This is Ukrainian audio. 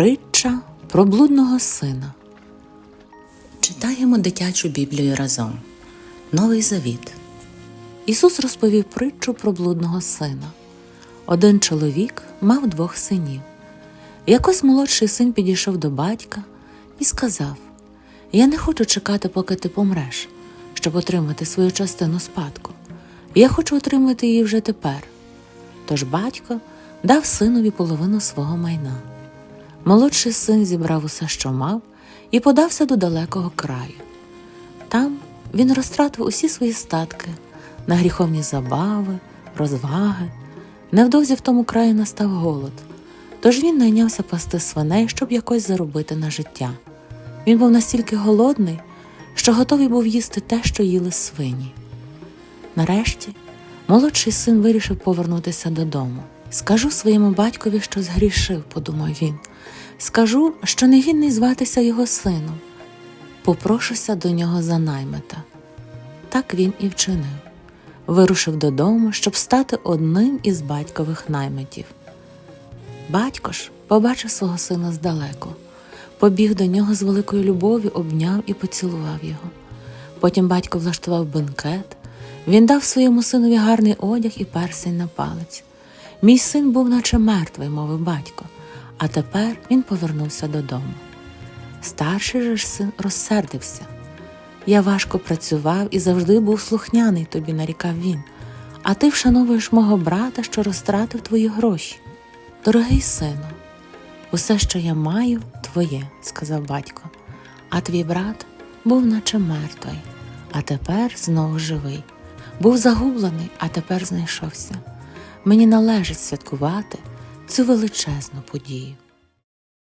Притча про блудного сина. Читаємо дитячу Біблію разом. Новий Завіт. Ісус розповів притчу про блудного сина. Один чоловік мав двох синів. Якось молодший син підійшов до батька і сказав: Я не хочу чекати, поки ти помреш, щоб отримати свою частину спадку. Я хочу отримати її вже тепер. Тож батько дав синові половину свого майна. Молодший син зібрав усе, що мав, і подався до далекого краю. Там він розтратив усі свої статки на гріховні забави, розваги. Невдовзі в тому краї настав голод, тож він найнявся пасти свиней, щоб якось заробити на життя. Він був настільки голодний, що готовий був їсти те, що їли свині. Нарешті молодший син вирішив повернутися додому. Скажу своєму батькові, що згрішив, подумав він. Скажу, що не гідний зватися його сином. Попрошуся до нього за наймита. Так він і вчинив. Вирушив додому, щоб стати одним із батькових наймитів. Батько ж побачив свого сина здалеку, побіг до нього з великою любов'ю, обняв і поцілував його. Потім батько влаштував бенкет, він дав своєму синові гарний одяг і персень на палець. Мій син був наче мертвий, мовив батько, а тепер він повернувся додому. Старший же ж син розсердився. Я важко працював і завжди був слухняний тобі, нарікав він, а ти вшановуєш мого брата, що розтратив твої гроші. Дорогий сину, усе, що я маю, твоє, сказав батько, а твій брат був наче мертвий, а тепер знову живий. Був загублений, а тепер знайшовся. Мені належить святкувати цю величезну подію.